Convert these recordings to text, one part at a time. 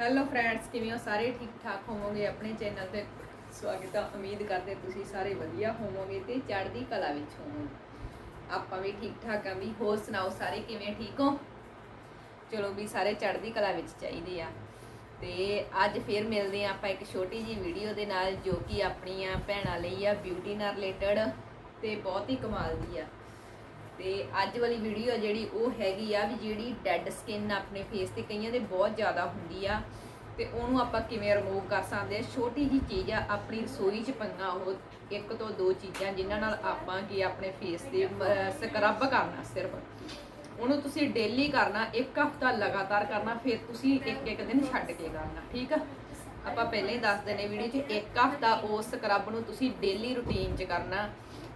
Hello friends ਕਿਵੇਂ ਹੋ? ਸਾਰੇ ਠੀਕ ਠਾਕ ਹੋਵੋਗੇ? ਆਪਣੇ ਚੈਨਲ ਤੇ ਸਵਾਗਤ ਹੈ ਉਮੀਦ ਕਰਦੇ ਤੁਸੀਂ ਸਾਰੇ ਵਧੀਆ ਹੋਵੋਗੇ ਤੇ ਚੜ੍ਹਦੀ ਕਲਾ ਵਿੱਚ ਹੋਵੋਗੇ। ਆਪਾਂ ਵੀ ਠੀਕ ਠਾਕ ਆ ਵੀ। ਹੋਰ ਸੁਣਾਓ ਸਾਰੇ ਕਿਵੇਂ ਠੀਕ ਹੋ? ਚਲੋ ਵੀ ਸਾਰੇ ਚੜ੍ਹਦੀ ਕਲਾ ਵਿੱਚ ਚਾਹੀਦੇ ਆ। ਤੇ ਅੱਜ ਫੇਰ ਮਿਲਦੇ ਆ ਆਪਾਂ ਇੱਕ ਛੋਟੀ ਜੀ ਵੀਡੀਓ ਦੇ ਨਾਲ ਜੋ ਕਿ ਆਪਣੀਆਂ ਭੈਣਾਂ ਲਈ ਆ ਬਿਊਟੀ ਨਾਲ ਰਿਲੇਟਡ ਤੇ ਬਹੁਤ ਹੀ ਕਮਾਲ ਦੀ ਆ। ਤੇ ਅੱਜ ਵਾਲੀ ਵੀਡੀਓ ਆ ਜਿਹੜੀ ਉਹ ਹੈਗੀ ਆ ਵੀ ਜਿਹੜੀ ਡੈੱਡ ਸਕਿਨ ਆਪਣੇ ਫੇਸ ਤੇ ਕਈਆਂ ਦੇ ਬਹੁਤ ਜ਼ਿਆਦਾ ਹੁੰਦੀ ਆ। ਤੇ ਉਹਨੂੰ ਆਪਾਂ ਕਿਵੇਂ ਰਿਮੂਵ ਕਰ ਸਕਦੇ ਆ? ਛੋਟੀ ਜੀ ਚੀਜ਼ ਆ, ਆਪਣੀ ਰਸੋਈ 'ਚ ਪਈਆਂ ਉਹ ਇੱਕ ਤੋਂ ਦੋ ਚੀਜ਼ਾਂ ਜਿਨ੍ਹਾਂ ਨਾਲ ਆਪਾਂ ਕੀ ਆਪਣੇ ਫੇਸ ਤੇ ਸਕਰਬ ਕਰਨਾ ਸਿਰਫ। ਉਹਨੂੰ ਤੁਸੀਂ ਡੇਲੀ ਕਰਨਾ, ਇੱਕ ਹਫਤਾ ਲਗਾਤਾਰ ਕਰਨਾ, ਫਿਰ ਤੁਸੀਂ ਇੱਕ ਇੱਕ ਦਿਨ ਛੱਡ ਕੇ ਕਰਨਾ, ਠੀਕ ਆ? ਆਪਾਂ ਪਹਿਲਾਂ ਹੀ ਦੱਸ ਦਿੰਨੇ ਵੀਡੀਓ 'ਚ ਇੱਕ ਹਫਤਾ ਉਸ ਸਕਰਬ ਨੂੰ ਤੁਸੀਂ ਡੇਲੀ ਰੁਟੀਨ 'ਚ ਕਰਨਾ।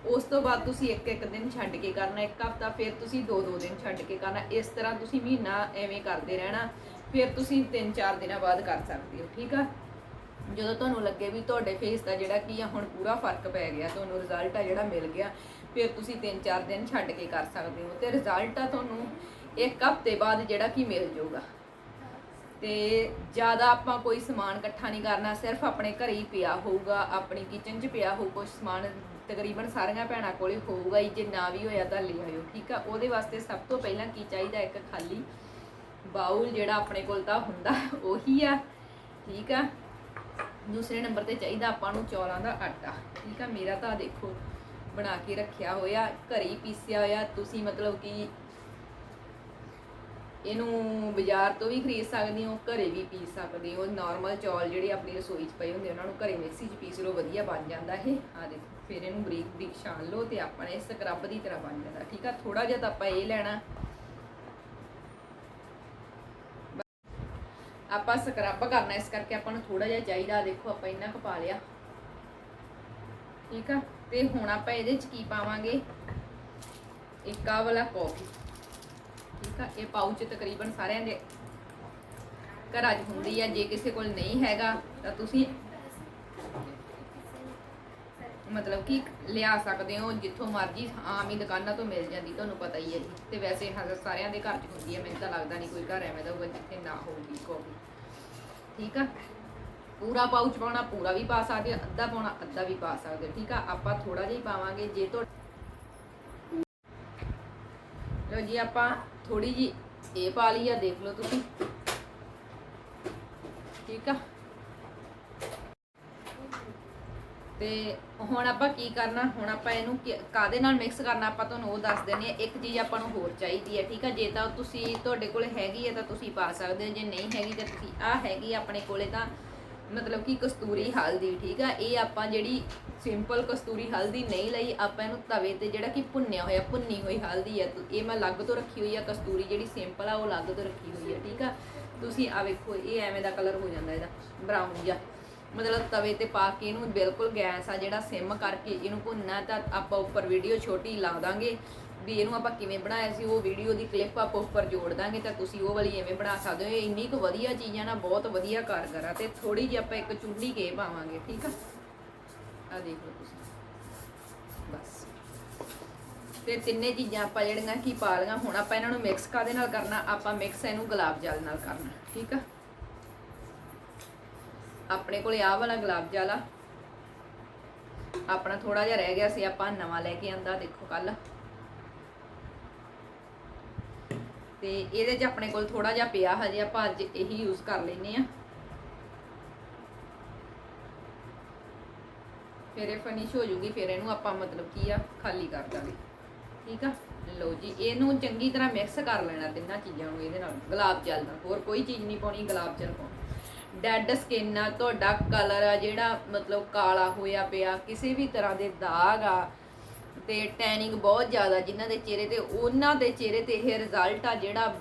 ਉਸ ਤੋਂ ਬਾਅਦ ਤੁਸੀਂ ਇੱਕ ਇੱਕ ਦਿਨ ਛੱਡ ਕੇ ਕਰਨਾ, ਇੱਕ ਹਫਤਾ ਫਿਰ ਤੁਸੀਂ ਦੋ ਦੋ ਦਿਨ ਛੱਡ ਕੇ ਕਰਨਾ, ਇਸ ਤਰ੍ਹਾਂ ਤੁਸੀਂ ਮਹੀਨਾ ਐਵੇਂ ਕਰਦੇ ਰਹਿਣਾ, ਫਿਰ ਤੁਸੀਂ ਤਿੰਨ ਚਾਰ ਦਿਨਾਂ ਬਾਅਦ ਕਰ ਸਕਦੇ ਹੋ, ਠੀਕ ਆ? ਜਦੋਂ ਤੁਹਾਨੂੰ ਲੱਗੇ ਵੀ ਤੁਹਾਡੇ ਫੇਸ ਦਾ ਜਿਹੜਾ ਕੀ ਆ, ਹੁਣ ਪੂਰਾ ਫ਼ਰਕ ਪੈ ਗਿਆ, ਤੁਹਾਨੂੰ ਰਿਜ਼ਲਟ ਆ ਜਿਹੜਾ ਮਿਲ ਗਿਆ, ਫਿਰ ਤੁਸੀਂ ਤਿੰਨ ਚਾਰ ਦਿਨ ਛੱਡ ਕੇ ਕਰ ਸਕਦੇ ਹੋ ਤੇ ਰਿਜ਼ਲਟ ਆ ਤੁਹਾਨੂੰ ਇੱਕ ਹਫ਼ਤੇ ਬਾਅਦ ਜਿਹੜਾ ਕੀ ਮਿਲ ਜਾਊਗਾ। ਤੇ ਜ਼ਿਆਦਾ ਆਪਾਂ ਕੋਈ ਸਮਾਨ ਇਕੱਠਾ ਨਹੀਂ ਕਰਨਾ, ਸਿਰਫ ਆਪਣੇ ਘਰੇ ਹੀ ਪਿਆ ਹੋਊਗਾ, ਆਪਣੀ ਕਿਚਨ 'ਚ ਪਿਆ ਹੋਊ ਕੁਝ ਸਮਾਨ, ਤਕਰੀਬਨ ਸਾਰੀਆਂ ਭੈਣਾਂ ਕੋਲੇ ਹੋਊਗਾ ਹੀ, ਜੇ ਨਾ ਵੀ ਹੋਇਆ ਤਾਂ ਲੈ ਆਇਓ, ਠੀਕ ਆ? ਉਹਦੇ ਵਾਸਤੇ ਸਭ ਤੋਂ ਪਹਿਲਾਂ ਕੀ ਚਾਹੀਦਾ? ਇੱਕ ਖਾਲੀ ਬਾਉਲ ਜਿਹੜਾ ਆਪਣੇ ਕੋਲ ਤਾਂ ਹੁੰਦਾ, ਉਹੀ ਆ, ਠੀਕ ਆ? ਦੂਸਰੇ ਨੰਬਰ ਤੇ ਚਾਹੀਦਾ ਆਪਾਂ ਨੂੰ ਚੌਲਾਂ ਦਾ ਆਟਾ, ਠੀਕ ਆ? ਮੇਰਾ ਤਾਂ ਦੇਖੋ, ਬਣਾ ਕੇ ਰੱਖਿਆ ਹੋਇਆ, ਘਰੇ ਹੀ ਪੀਸਿਆ ਹੋਇਆ, ਤੁਸੀਂ ਮਤਲਬ ਕਿ ਇਹਨੂੰ ਬਾਜ਼ਾਰ ਤੋਂ ਵੀ ਖਰੀਦ ਸਕਦੇ ਹੋ, ਘਰੇ ਵੀ ਪੀ ਸਕਦੇ ਹੋ। ਨਾਰਮਲ ਚੌਲ ਜਿਹੜੇ ਆਪਣੀ ਰਸੋਈ 'ਚ ਪਏ ਹੁੰਦੇ, ਉਹਨਾਂ ਨੂੰ ਘਰੇ ਮਿਕਸੀ 'ਚ ਪੀਸ ਲਓ, ਵਧੀਆ ਬਣ ਜਾਂਦਾ ਇਹ। ਆ ਦੇਖੋ, ਫਿਰ ਇਹਨੂੰ ਬਰੀਕ ਬਰੀਕ ਛਾਣ ਲਓ ਤੇ ਆਪਣੇ ਸਕਰਬ ਦੀ ਤਰ੍ਹਾਂ ਬਣ ਜਾਂਦਾ। ਠੀਕ ਆ? ਥੋੜਾ ਜਿਹਾ ਤਾਂ ਆਪਾਂ ਇਹ ਲੈਣਾ। ਆਪਾਂ ਸਕਰਬ ਕਰਨਾ, ਇਸ ਕਰਕੇ ਆਪਾਂ ਨੂੰ ਥੋੜਾ ਜਿਹਾ ਚਾਹੀਦਾ। ਦੇਖੋ, ਆਪਾਂ ਇੰਨਾ ਕੁ ਪਾ ਲਿਆ। ਠੀਕ ਆ? ਤੇ ਹੁਣ ਆਪਾਂ ਇਹਦੇ 'ਚ ਕੀ ਪਾਵਾਂਗੇ? ਇੱਕ ਆਹ ਵਾਲਾ ਕਾਫੀ ਠੀਕ ਆ? ਇਹ ਪਾਊਚ ਤਕਰੀਬਨ ਸਾਰਿਆਂ ਦੇ ਘਰਾਂ 'ਚ ਹੁੰਦੀ ਆ। ਜੇ ਕਿਸੇ ਕੋਲ ਨਹੀਂ ਹੈਗਾ, ਤਾਂ ਤੁਸੀਂ ਮਤਲਬ ਕਿ ਲਿਆ ਸਕਦੇ ਹੋ। ਜਿੱਥੋਂ ਮਰਜ਼ੀ ਆਮ ਹੀ ਦੁਕਾਨਾਂ ਤੋਂ ਮਿਲ ਜਾਂਦੀ, ਤੁਹਾਨੂੰ ਪਤਾ ਹੀ ਹੈ ਜੀ। ਤੇ ਵੈਸੇ ਹਰ ਸਾਰਿਆਂ ਦੇ ਘਰ 'ਚ ਹੁੰਦੀ ਹੈ ਮੈਨੂੰ ਤਾਂ ਲੱਗਦਾ ਨਹੀਂ ਕੋਈ ਘਰ ਐਵੇਂ ਦਾ ਹੋਊਗਾ ਜਿੱਥੇ ਨਾ ਹੋਊਗੀ ਕਾਫੀ ਠੀਕ ਆ? ਪੂਰਾ ਪਾਊਚ ਪਾਉਣਾ, ਪੂਰਾ ਵੀ ਪਾ ਸਕਦੇ ਹੋ, ਅੱਧਾ ਪਾਉਣਾ, ਅੱਧਾ ਵੀ ਪਾ ਸਕਦੇ ਹੋ। ਠੀਕ ਆ? ਆਪਾਂ ਥੋੜਾ ਜਿਹਾ ਹੀ ਪਾਵਾਂਗੇ। ਜੇ ਤੋਂ ਲੋ ਜੀ, ਆਪਾਂ ਥੋੜੀ ਜੀ ਇਹ ਪਾ ਲਈ ਆ, ਦੇਖ ਲਓ ਤੁਸੀਂ। ਠੀਕ ਆ? ਤੇ ਹੁਣ ਆਪਾਂ ਕੀ ਕਰਨਾ? ਹੁਣ ਆਪਾਂ ਇਹਨੂੰ ਕਿ- ਕਾਹਦੇ ਨਾਲ ਮਿਕਸ ਕਰਨਾ? ਆਪਾਂ ਤੁਹਾਨੂੰ ਉਹ ਦੱਸ ਦਿੰਦੇ ਆ ਇੱਕ ਚੀਜ਼ ਆਪਾਂ ਨੂੰ ਹੋਰ ਚਾਹੀਦੀ ਹੈ, ਠੀਕ ਆ? ਜੇ ਤਾਂ ਤੁਸੀਂ ਤੁਹਾਡੇ ਕੋਲ ਹੈਗੀ ਹੈ, ਤਾਂ ਤੁਸੀਂ ਪਾ ਸਕਦੇ ਹੋ। ਜੇ ਨਹੀਂ ਹੈਗੀ, ਤਾਂ ਤੁਸੀਂ ਆ ਹੈਗੀ ਆਪਣੇ ਕੋਲੇ, ਤਾਂ ਮਤਲਬ ਕਿ ਕਸਤੂਰੀ ਹਲਦੀ, ਠੀਕ ਆ? ਇਹ ਆਪਾਂ ਜਿਹੜੀ ਸਿੰਪਲ ਕਸਤੂਰੀ ਹਲਦੀ ਨਹੀਂ ਲਈ, ਆਪਾਂ ਇਹਨੂੰ ਤਵੇ ਤੇ ਜਿਹੜਾ ਕਿ ਭੁੰਨਿਆ ਹੋਇਆ, ਭੁੰਨੀ ਹੋਈ ਹਲਦੀ ਆ। ਇਹ ਮੈਂ ਅਲੱਗ ਤੋਂ ਰੱਖੀ ਹੋਈ ਆ, ਕਸਤੂਰੀ ਜਿਹੜੀ ਸਿੰਪਲ ਆ, ਉਹ ਅਲੱਗ ਤੋਂ ਰੱਖੀ ਹੋਈ ਆ, ਠੀਕ ਆ? ਤੁਸੀਂ ਆ ਵੇਖੋ, ਇਹ ਐਵੇਂ ਦਾ ਕਲਰ ਹੋ ਜਾਂਦਾ ਇਹਦਾ ਬਰਾਊਨ ਜਿਹਾ। ਮਤਲਬ ਤਵੇ ਤੇ ਪਾ ਕੇ ਇਹਨੂੰ ਬਿਲਕੁਲ ਗੈਸ ਆ ਜਿਹੜਾ ਸਿਮ ਕਰਕੇ ਇਹਨੂੰ ਭੁੰਨਣਾ, ਤਾਂ ਆਪਾਂ ਉੱਪਰ ਵੀਡੀਓ ਛੋਟੀ ਲਾ ਦਾਂਗੇ। ਵੀ ਇਹਨੂੰ ਆਪਾਂ ਕਿਵੇਂ ਬਣਾਇਆ ਸੀ, ਉਹ ਵੀਡੀਓ ਦੀ ਕਲਿੱਪ ਆਪਾਂ ਉੱਪਰ ਜੋੜ ਦਾਂਗੇ ਤਾਂ ਤੁਸੀਂ ਉਹ ਵਾਲੀ ਐਵੇਂ ਬਣਾ ਸਕਦੇ ਹੋ। ਇਹ ਇੰਨੀ ਕੁ ਵਧੀਆ ਚੀਜ਼ ਆ ਨਾ ਬਹੁਤ ਵਧੀਆ ਕਾਰਗਰ ਆ ਤੇ ਥੋੜੀ ਜਿਹੀ ਆਪਾਂ ਇੱਕ ਚੁੰਨੀ ਕੇ ਪਾਵਾਂਗੇ, ਠੀਕ ਆ? ਆ ਦੇਖ ਲਓ ਤੁਸੀਂ। ਬਸ। ਤੇ ਤਿੰਨੇ ਚੀਜ਼ਾਂ ਆਪਾਂ ਜਿਹੜੀਆਂ ਕੀ ਪਾ ਲਈਆਂ, ਹੁਣ ਆਪਾਂ ਇਹਨਾਂ ਨੂੰ ਮਿਕਸ ਕਾਦੇ ਨਾਲ ਕਰਨਾ? ਆਪਾਂ ਮਿਕਸ ਇਹਨੂੰ ਗੁਲਾਬ ਜਲ ਨਾਲ ਕਰਨਾ, ਠੀਕ ਆ? ਆਪਣੇ ਕੋਲੇ ਆਹ ਵਾਲਾ ਗੁਲਾਬ ਜਲ ਆ। ਆਪਣਾ ਥੋੜਾ ਜਿਹਾ ਰਹਿ ਗਿਆ ਸੀ, ਆਪਾਂ ਨਵਾਂ ਲੈ ਕੇ ਆਂਦਾ, ਦੇਖੋ ਕੱਲ ਤੇ ਇਹਦੇ 'ਚ ਆਪਣੇ ਕੋਲ ਥੋੜਾ ਜਿਹਾ ਪਿਆ ਹਜੇ ਆਪਾਂ ਅੱਜ ਇਹੀ ਯੂਜ਼ ਕਰ ਲੈਨੇ ਆ ਫਿਰ ਇਹ ਫਿਨਿਸ਼ ਹੋ ਜੂਗੀ, ਫਿਰ ਇਹਨੂੰ ਆਪਾਂ ਮਤਲਬ ਕੀ ਆ, ਖਾਲੀ ਕਰ ਦਾਂਗੇ। ਠੀਕ ਆ? ਲਓ ਜੀ, ਇਹਨੂੰ ਚੰਗੀ ਤਰ੍ਹਾਂ ਮਿਕਸ ਕਰ ਲੈਣਾ ਤਿੰਨਾਂ ਚੀਜ਼ਾਂ ਨੂੰ ਇਹਦੇ ਨਾਲ। ਗੁਲਾਬ ਜਲ ਨਾਲ। ਹੋਰ ਕੋਈ ਚੀਜ਼ ਨਹੀਂ ਪਾਉਣੀ, ਗੁਲਾਬ ਜਲ ਪਾਉਣਾ। ਡੈਡ ਸਕਿਨ ਆ, ਤੁਹਾਡਾ ਕਲਰ ਆ ਜਿਹੜਾ ਮਤਲਬ ਕਾਲਾ ਹੋਇਆ ਪਿਆ, ਕਿਸੇ ਵੀ ਤਰ੍ਹਾਂ ਦੇ ਦਾਗ ਆ ਤੇ ਟੈਨਿੰਗ ਬਹੁਤ ਜ਼ਿਆਦਾ ਜਿਨ੍ਹਾਂ ਦੇ ਚਿਹਰੇ ਤੇ, ਉਹਨਾਂ ਦੇ ਚਿਹਰੇ ਤੇ ਇਹ ਰਿਜ਼ਲਟ ਆ ਜਿਹੜਾ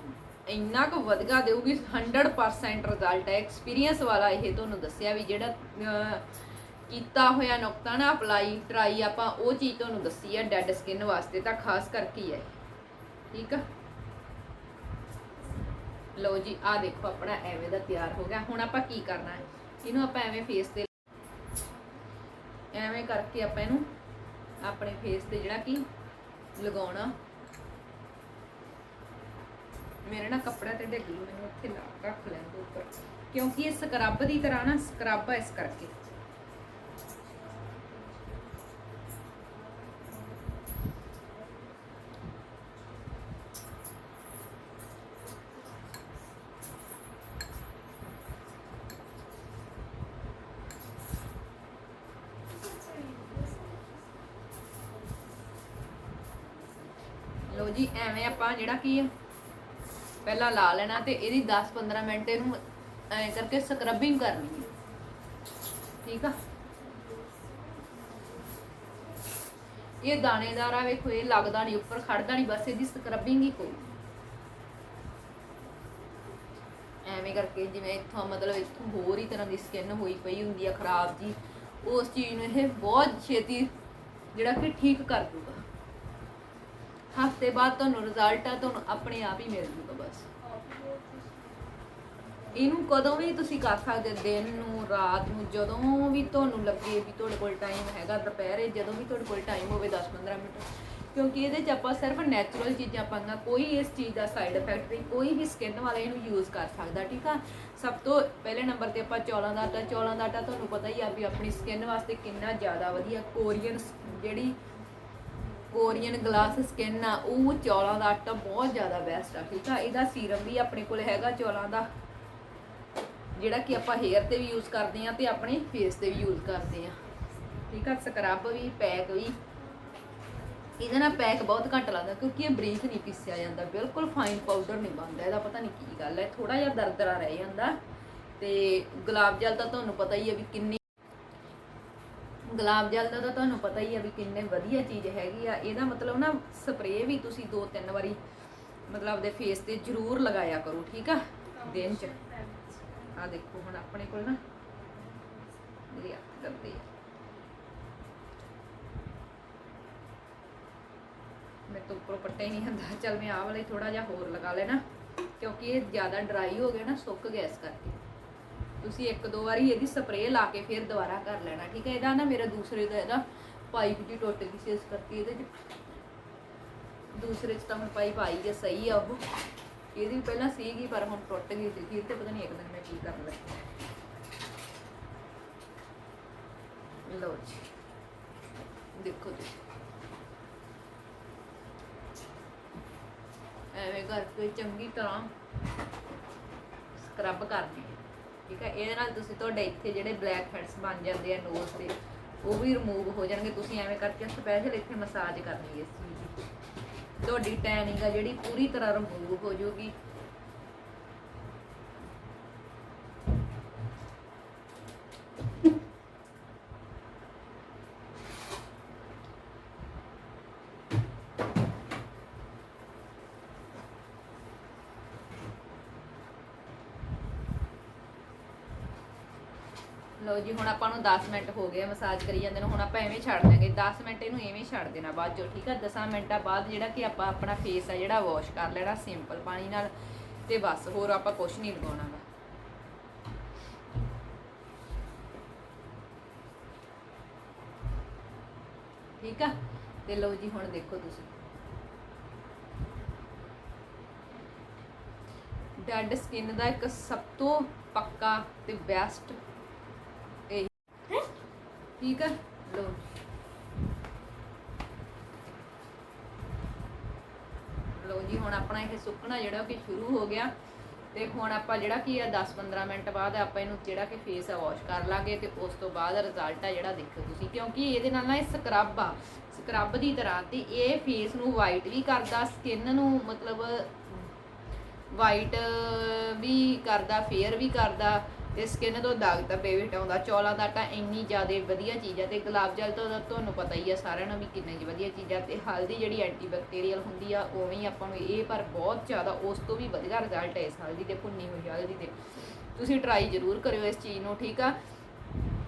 ਇੰਨਾ ਕੁ ਵਧਗਾ ਦੇਊਗੀ 100% ਰਿਜ਼ਲਟ ਹੈ ਐਕਸਪੀਰੀਅੰਸ ਵਾਲਾ ਇਹ ਤੁਹਾਨੂੰ ਦੱਸਿਆ ਵੀ ਜਿਹੜਾ ਕੀਤਾ ਹੋਇਆ ਨੁਕਤਾ ਨਾ ਅਪਲਾਈ ਟਰਾਈ ਆਪਾਂ ਉਹ ਚੀਜ਼ ਤੁਹਾਨੂੰ ਦੱਸੀ ਆ ਡੈਡ ਸਕਿਨ ਵਾਸਤੇ ਤਾਂ ਖਾਸ ਕਰਕੇ ਹੀ ਹੈ ਠੀਕ ਆ? ਲਓ ਜੀ ਆ ਦੇਖੋ ਆਪਣਾ ਐਵੇਂ ਦਾ ਤਿਆਰ ਹੋ ਗਿਆ। ਹੁਣ ਆਪਾਂ ਕੀ ਕਰਨਾ ਹੈ? ਇਹਨੂੰ ਆਪਾਂ ਐਵੇਂ ਫੇਸ ਤੇ ਐਵੇਂ ਕਰਕੇ ਆਪਾਂ ਇਹਨੂੰ ਆਪਣੇ ਫੇਸ ਤੇ ਜਿਹੜਾ ਕਿ ਲਗਾਉਣਾ। ਮੇਰੇ ਨਾ ਕੱਪੜਾ ਤੇ ਡਿੱਗੀ ਮੈਨੂੰ ਉੱਥੇ ਲਾ ਰੱਖ ਲੈਣ ਦੋ ਉੱਪਰ। ਕਿਉਂਕਿ ਇਹ ਸਕਰਬ ਦੀ ਤਰ੍ਹਾਂ ਨਾ ਸਕਰਬ ਆ ਇਸ ਕਰਕੇ। ਲੋ ਜੀ, ਐਵੇਂ ਆਪਾਂ ਜਿਹੜਾ ਕੀ ਆ, ਪਹਿਲਾਂ ਲਾ ਲੈਣਾ ਤੇ ਇਹਦੀ 10-15 ਮਿੰਟ ਇਹਨੂੰ ਐ ਕਰਕੇ ਸਕਰਬਿੰਗ ਕਰਨੀ ਹੈ ਠੀਕ ਆ? ਇਹ ਦਾਣੇਦਾਰ ਆ, ਵੇਖੋ, ਇਹ ਲੱਗਦਾ ਨਹੀਂ, ਉੱਪਰ ਖੜਦਾ ਨਹੀਂ, ਬਸ ਇਹਦੀ ਸਕਰਬਿੰਗ ਹੀ ਕੋਈ ਐਵੇਂ ਕਰਕੇ ਜਿਵੇਂ ਇੱਥੋਂ ਮਤਲਬ ਇੱਥੋਂ ਹੋਰ ਹੀ ਤਰ੍ਹਾਂ ਦੀ ਸਕਿਨ ਹੋਈ ਪਈ ਹੁੰਦੀ ਆ, ਖਰਾਬ ਜੀ, ਉਸ ਚੀਜ਼ ਨੂੰ ਇਹ ਬਹੁਤ ਛੇਤੀ ਜਿਹੜਾ ਕਿ ਠੀਕ ਕਰ ਦੂਗਾ ਹਫ਼ਤੇ ਬਾਅਦ ਤੁਹਾਨੂੰ ਰਿਜ਼ਲਟ ਆ, ਤੁਹਾਨੂੰ ਆਪਣੇ ਆਪ ਹੀ ਮਿਲ ਜੂਗਾ ਬਸ। ਇਹਨੂੰ ਕਦੋਂ ਵੀ ਤੁਸੀਂ ਕਰ ਸਕਦੇ, ਦਿਨ ਨੂੰ, ਰਾਤ ਨੂੰ, ਜਦੋਂ ਵੀ ਤੁਹਾਨੂੰ ਲੱਗੇ ਵੀ ਤੁਹਾਡੇ ਕੋਲ ਟਾਈਮ ਹੈਗਾ, ਦੁਪਹਿਰੇ ਜਦੋਂ ਵੀ ਤੁਹਾਡੇ ਕੋਲ ਟਾਈਮ ਹੋਵੇ 10-15 ਮਿੰਟ। ਕਿਉਂਕਿ ਇਹਦੇ ਚ ਆਪਾਂ ਸਿਰਫ ਨੈਚੁਰਲ ਚੀਜ਼ਾਂ ਪਾਈਆਂ ਕੋਈ ਇਸ ਚੀਜ਼ ਦਾ ਸਾਈਡ ਇਫੈਕਟ ਨਹੀਂ, ਕੋਈ ਵੀ ਸਕਿਨ ਵਾਲਾ ਇਹਨੂੰ ਯੂਜ਼ ਕਰ ਸਕਦਾ, ਠੀਕ ਆ? ਸਭ ਤੋਂ ਪਹਿਲੇ ਨੰਬਰ ਤੇ ਆਪਾਂ ਚੌਲਾਂ ਦਾ ਆਟਾ, ਚੌਲਾਂ ਦਾ ਆਟਾ ਤੁਹਾਨੂੰ ਪਤਾ ਹੀ ਆ ਵੀ ਆਪਣੀ ਸਕਿਨ ਵਾਸਤੇ ਕਿੰਨਾ ਜ਼ਿਆਦਾ ਵਧੀਆ ਕੋਰੀਅਨ ਜਿਹੜੀ ਕੋਰੀਅਨ ਗਲਾਸ ਸਕਿਨ ਆ, ਉਹ ਚੌਲਾਂ ਦਾ ਆਟਾ ਬਹੁਤ ਜ਼ਿਆਦਾ ਬੈਸਟ ਆ, ਠੀਕ ਆ? ਇਹਦਾ ਸੀਰਮ ਵੀ ਆਪਣੇ ਕੋਲ ਹੈਗਾ ਚੌਲਾਂ ਦਾ, ਜਿਹੜਾ ਕਿ ਆਪਾਂ ਹੇਅਰ ਤੇ ਵੀ ਯੂਜ਼ ਕਰਦੇ ਆ ਤੇ ਆਪਣੇ ਫੇਸ ਤੇ ਵੀ ਯੂਜ਼ ਕਰਦੇ ਆ। ਠੀਕ ਆ? ਸਕਰਬ ਵੀ ਪੈਕ ਵੀ, ਇਹਦੇ ਨਾਲ ਪੈਕ ਬਹੁਤ ਘੱਟ ਲੱਗਦਾ ਕਿਉਂਕਿ ਇਹ ਬਰੀਕ ਨਹੀਂ ਪੀਸਿਆ ਜਾਂਦਾ, ਬਿਲਕੁਲ ਫਾਈਨ ਪਾਊਡਰ ਨਹੀਂ ਬਣਦਾ, ਇਹਦਾ ਪਤਾ ਨਹੀਂ ਕੀ ਗੱਲ ਹੈ ਥੋੜਾ ਜਿਹਾ ਦਰਦਰਾ ਰਹਿ ਜਾਂਦਾ ਤੇ ਗੁਲਾਬ ਜਲ ਤਾਂ ਤੁਹਾਨੂੰ ਪਤਾ ਹੀ ਹੈ ਵੀ ਕਿੰਨੀ ਗੁਲਾਬ ਜਲ ਦਾ ਤਾਂ ਤੁਹਾਨੂੰ ਪਤਾ ਹੀ ਆ ਵੀ ਕਿੰਨੇ ਵਧੀਆ ਚੀਜ਼ ਹੈਗੀ ਆ। ਇਹਦਾ ਮਤਲਬ ਨਾ ਸਪਰੇਅ ਵੀ ਤੁਸੀਂ ਦੋ ਤਿੰਨ ਵਾਰੀ ਮਤਲਬ ਆਪਦੇ ਫੇਸ ਤੇ ਜ਼ਰੂਰ ਲਗਾਇਆ ਕਰੋ, ਠੀਕ ਆ? ਦਿਨ ਚ। ਆ ਦੇਖੋ ਹੁਣ ਆਪਣੇ ਕੋਲ ਨਾ ਮੇਰੇ ਹੱਥ ਕਰਦੇ ਆ। ਮੇਰੇ ਤੋਂ ਉੱਪਰੋਂ ਪੱਟਾ ਹੀ ਨਹੀਂ ਹੁੰਦਾ। ਚਲ ਮੈਂ ਆਹ ਵਾਲੇ ਥੋੜਾ ਜਿਹਾ ਹੋਰ ਲਗਾ ਲੈਣਾ, ਕਿਉਂਕਿ ਇਹ ਜ਼ਿਆਦਾ ਡਰਾਈ ਹੋ ਗਿਆ ਨਾ, ਸੁੱਕ ਗਿਆ ਇਸ ਕਰਕੇ। ਤੁਸੀਂ ਇੱਕ ਦੋ ਵਾਰੀ ਇਹਦੀ ਸਪਰੇਅ ਲਾ ਕੇ ਫਿਰ ਦੁਬਾਰਾ ਕਰ ਲੈਣਾ, ਠੀਕ ਹੈ? ਇਹਦਾ ਨਾ ਮੇਰਾ ਦੂਸਰੇ ਦਾ ਇਹਦਾ ਪਾਈਪ ਜੀ ਟੁੱਟ ਗਈ ਸੀ, ਇਸ ਕਰਕੇ ਇਹਦੇ ਚ ਦੂਸਰੇ ਚ ਤਾਂ ਹੁਣ ਪਾਈਪ ਆਈ ਹੈ ਸਹੀ ਆ ਉਹ। ਇਹਦੀ ਪਹਿਲਾਂ ਸੀਗੀ, ਪਰ ਹੁਣ ਟੁੱਟ ਗਈ ਸੀ ਇਹ ਤੇ ਪਤਾ ਨਹੀਂ ਇੱਕ ਦਿਨ ਮੈਂ ਕੀ ਕਰ ਲਿਆ ਲਓ ਜੀ, ਦੇਖੋ ਜੀ ਐਵੇਂ ਕਰਕੇ ਚੰਗੀ ਤਰ੍ਹਾਂ ਸਕਰਬ ਕਰਨੀ ਹੈ। ਠੀਕ ਹੈ? ਇਹਦੇ ਨਾਲ ਤੁਸੀਂ ਤੁਹਾਡੇ ਇੱਥੇ ਜਿਹੜੇ ਬਲੈਕ ਹੈਡਸ ਬਣ ਜਾਂਦੇ ਆ ਨੋਜ਼ ਤੇ, ਉਹ ਵੀ ਰਿਮੂਵ ਹੋ ਜਾਣਗੇ। ਤੁਸੀਂ ਐਵੇਂ ਕਰਕੇ ਸਪੈਸ਼ਲ ਇੱਥੇ ਮਸਾਜ ਕਰਨੀ ਹੈ ਇਸ ਚੀਜ਼ ਦੀ। ਤੁਹਾਡੀ ਟੈਨਿੰਗ ਆ ਜਿਹੜੀ ਪੂਰੀ ਤਰ੍ਹਾਂ ਰਿਮੂਵ ਹੋ ਜਾਊਗੀ। ਲਓ ਜੀ, ਹੁਣ ਆਪਾਂ ਨੂੰ 10 ਮਿੰਟ ਹੋ ਗਏ ਮਸਾਜ ਕਰੀ ਜਾਂਦੇ ਨੂੰ, ਹੁਣ ਆਪਾਂ ਐਵੇਂ ਛੱਡ ਦਾਂਗੇ 10 ਮਿੰਟ ਇਹਨੂੰ ਐਵੇਂ ਛੱਡ ਦੇਣਾ ਬਾਅਦ ਜੋ ਠੀਕ ਆ? 10 ਮਿੰਟਾਂ ਬਾਅਦ ਜਿਹੜਾ ਕਿ ਆਪਾਂ ਆਪਣਾ ਫੇਸ ਆ ਜਿਹੜਾ ਵਾਸ਼ ਕਰ ਲੈਣਾ ਸਿੰਪਲ ਪਾਣੀ ਨਾਲ ਤੇ ਬਸ, ਹੋਰ ਆਪਾਂ ਕੁਝ ਨਹੀਂ ਲਗਾਉਣਾ ਗਾ ਠੀਕ ਆ? ਤੇ ਲਓ ਜੀ, ਹੁਣ ਦੇਖੋ ਤੁਸੀਂ। ਡੈਡ ਸਕਿਨ ਦਾ ਇੱਕ ਸਭ ਤੋਂ ਪੱਕਾ ਤੇ ਬੈਸਟ ਠੀਕ ਹੈ ਲੋ ਲੋ ਜੀ, ਹੁਣ ਆਪਣਾ ਇਹ ਸੁੱਕਣਾ ਜਿਹੜਾ ਕਿ ਸ਼ੁਰੂ ਹੋ ਗਿਆ। ਤੇ ਹੁਣ ਆਪਾਂ ਜਿਹੜਾ ਕੀ ਆ 10-15 ਮਿੰਟ ਬਾਅਦ ਆਪਾਂ ਇਹਨੂੰ ਜਿਹੜਾ ਕਿ ਫੇਸ ਆ ਵਾਸ਼ ਕਰ ਲਾਂਗੇ ਤੇ ਉਸ ਤੋਂ ਬਾਅਦ ਰਿਜ਼ਲਟ ਆ ਜਿਹੜਾ ਦੇਖੋ ਤੁਸੀਂ। ਕਿਉਂਕਿ ਇਹਦੇ ਨਾਲ ਨਾ ਇਹ ਸਕਰਬ ਆ। ਸਕਰਬ ਦੀ ਤਰ੍ਹਾਂ ਤੇ ਇਹ ਫੇਸ ਨੂੰ ਵਾਈਟ ਵੀ ਕਰਦਾ ਸਕਿਨ ਨੂੰ ਮਤਲਬ ਵਾਈਟ ਵੀ ਕਰਦਾ ਫੇਅਰ ਵੀ ਕਰਦਾ। ਤੇ ਸਕਿਨ ਤੋਂ ਦਾਗ ਧੱਬੇ ਵੀ ਹਟਾਉਂਦਾ ਚੌਲਾਂ ਦਾ ਆਟਾ ਇੰਨੀ ਜ਼ਿਆਦਾ ਵਧੀਆ ਚੀਜ਼ ਹੈ ਤੇ ਗੁਲਾਬ ਜਲ ਤਾਂ ਤੁਹਾਨੂੰ ਪਤਾ ਹੀ ਆ ਸਾਰਿਆਂ ਨੂੰ ਵੀ ਕਿੰਨੀ ਵਧੀਆ ਚੀਜ਼ ਹੈ ਤੇ ਹਲਦੀ ਜਿਹੜੀ ਐਂਟੀਬੈਕਟੀਰੀਅਲ ਹੁੰਦੀ ਆ, ਉਵੇਂ ਹੀ ਆਪਾਂ ਨੂੰ ਇਹ ਪਰ ਬਹੁਤ ਜ਼ਿਆਦਾ ਉਸ ਤੋਂ ਵੀ ਵਧੀਆ ਰਿਜ਼ਲਟ ਹੈ ਇਸ ਹਲਦੀ ਦੇ, ਭੁੰਨੀ ਹੋਈ ਹਲਦੀ ਦੇ। ਤੁਸੀਂ ਟਰਾਈ ਜ਼ਰੂਰ ਕਰਿਓ ਇਸ ਚੀਜ਼ ਨੂੰ, ਠੀਕ ਆ?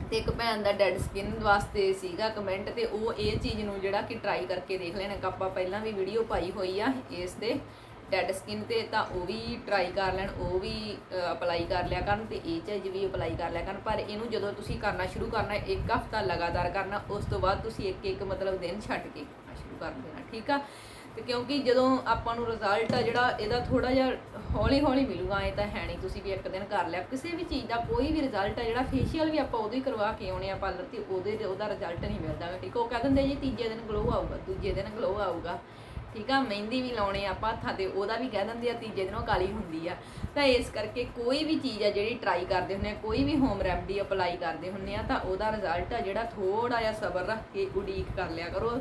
ਤੇ ਇੱਕ ਭੈਣ ਦਾ ਡੈਡ ਸਕਿਨ ਵਾਸਤੇ ਸੀਗਾ ਕਮੈਂਟ ਤੇ ਉਹ ਇਹ ਚੀਜ਼ ਨੂੰ ਜਿਹੜਾ ਕਿ ਟਰਾਈ ਕਰਕੇ ਦੇਖ ਲੈਣਾ ਆਪਾਂ ਪਹਿਲਾਂ ਵੀ ਵੀਡੀਓ ਪਾਈ ਹੋਈ ਆ ਇਸ ਤੇ। ਡੈਡ ਸਕਿਨ ਤੇ ਤਾਂ ਉਹ ਵੀ ਟਰਾਈ ਕਰ ਲੈਣ, ਉਹ ਵੀ ਅਪਲਾਈ ਕਰ ਲਿਆ ਕਰਨ ਤੇ ਇਹ ਚੀਜ਼ ਵੀ ਅਪਲਾਈ ਕਰ ਲਿਆ ਕਰਨ। ਪਰ ਇਹਨੂੰ ਜਦੋਂ ਤੁਸੀਂ ਕਰਨਾ ਸ਼ੁਰੂ ਕਰਨਾ, ਇੱਕ ਹਫਤਾ ਲਗਾਤਾਰ ਕਰਨਾ, ਉਸ ਤੋਂ ਬਾਅਦ ਤੁਸੀਂ ਇੱਕ ਇੱਕ ਮਤਲਬ ਦਿਨ ਛੱਡ ਕੇ ਕਰਨਾ ਸ਼ੁਰੂ ਕਰ ਦੇਣਾ, ਠੀਕ ਆ? ਤੇ ਕਿਉਂਕਿ ਜਦੋਂ ਆਪਾਂ ਨੂੰ ਰਿਜ਼ਲਟ ਆ ਜਿਹੜਾ, ਇਹਦਾ ਥੋੜਾ ਜਿਹਾ ਹੌਲੀ ਹੌਲੀ ਮਿਲੂਗਾ ਇਹ ਤਾਂ ਹੈ ਨਹੀਂ ਤੁਸੀਂ ਵੀ ਇੱਕ ਦਿਨ ਕਰ ਲਿਆ। ਕਿਸੇ ਵੀ ਚੀਜ਼ ਦਾ ਕੋਈ ਵੀ ਰਿਜ਼ਲਟ ਆ ਜਿਹੜਾ ਫੇਸ਼ੀਅਲ ਵੀ ਆਪਾਂ ਉਦੋਂ ਹੀ ਕਰਵਾ ਕੇ ਆਉਣੇ ਆ ਪਾਰਲਰ ਤੇ, ਉਹਦੇ ਉਹਦਾ ਰਿਜ਼ਲਟ ਨਹੀਂ ਮਿਲਦਾ, ਠੀਕ ਉਹ ਕਹਿ ਦਿੰਦੇ ਜੀ, ਤੀਜੇ ਦਿਨ ਗਲੋ ਆਊਗਾ, ਦੂਜੇ ਦਿਨ ਗਲੋ ਆਊਗਾ। ਠੀਕ ਆ, ਮਹਿੰਦੀ ਵੀ ਲਾਉਣੇ ਆਪਾਂ ਹੱਥਾਂ ਤੇ, ਉਹਦਾ ਵੀ ਕਹਿ ਦਿੰਦੇ ਆ, ਤੀਜੇ ਦਿਨੋਂ ਉਹ ਕਾਲੀ ਹੁੰਦੀ ਆ। ਤਾਂ ਇਸ ਕਰਕੇ ਕੋਈ ਵੀ ਚੀਜ਼ ਆ ਜਿਹੜੀ ਟਰਾਈ ਕਰਦੇ ਹੁੰਦੇ ਆ, ਕੋਈ ਵੀ ਹੋਮ ਰੈਮਡੀ ਅਪਲਾਈ ਕਰਦੇ ਹੁੰਦੇ ਆ, ਤਾਂ ਉਹਦਾ ਰਿਜ਼ਲਟ ਆ ਜਿਹੜਾ ਥੋੜਾ ਜਿਹਾ ਸਬਰ ਰੱਖ ਕੇ ਉਡੀਕ ਕਰ ਲਿਆ ਕਰੋ।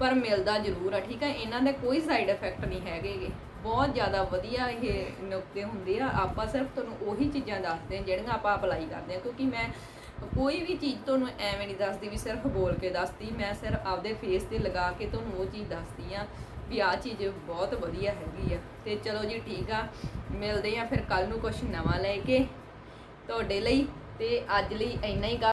ਪਰ ਮਿਲਦਾ ਜ਼ਰੂਰ ਆ, ਠੀਕ ਆ, ਇਹਨਾਂ ਦੇ ਕੋਈ ਸਾਈਡ ਇਫੈਕਟ ਨਹੀਂ ਹੈਗੇਗੇ ਬਹੁਤ ਜ਼ਿਆਦਾ ਵਧੀਆ ਇਹ ਨੁਕਤੇ ਹੁੰਦੇ ਆ, ਆਪਾਂ ਸਿਰਫ ਤੁਹਾਨੂੰ ਉਹੀ ਚੀਜ਼ਾਂ ਦੱਸਦੇ ਆ, ਜਿਹੜੀਆਂ ਆਪਾਂ ਅਪਲਾਈ ਕਰਦੇ ਆ, ਕਿਉਂਕਿ ਮੈਂ ਕੋਈ ਵੀ ਚੀਜ਼ ਤੁਹਾਨੂੰ ਐਵੇਂ ਨਹੀਂ ਦੱਸਦੀ ਵੀ ਸਿਰਫ ਬੋਲ ਕੇ ਦੱਸਦੀ, ਮੈਂ ਸਿਰਫ ਆਪਦੇ ਫੇਸ ਤੇ ਲਗਾ ਕੇ ਤੁਹਾਨੂੰ ਉਹ ਚੀਜ਼ ਦੱਸਦੀ ਆ। ਵੀ ਆਹ ਚੀਜ਼ ਬਹੁਤ ਵਧੀਆ ਹੈਗੀ ਆ। ਤੇ ਚਲੋ ਜੀ ਠੀਕ ਆ, ਮਿਲਦੇ ਆ ਫਿਰ ਕੱਲ ਨੂੰ ਕੁਝ ਨਵਾਂ ਲੈ ਕੇ ਤੁਹਾਡੇ ਲਈ ਤੇ ਅੱਜ ਲਈ ਇੰਨਾ ਹੀ ਗਾ-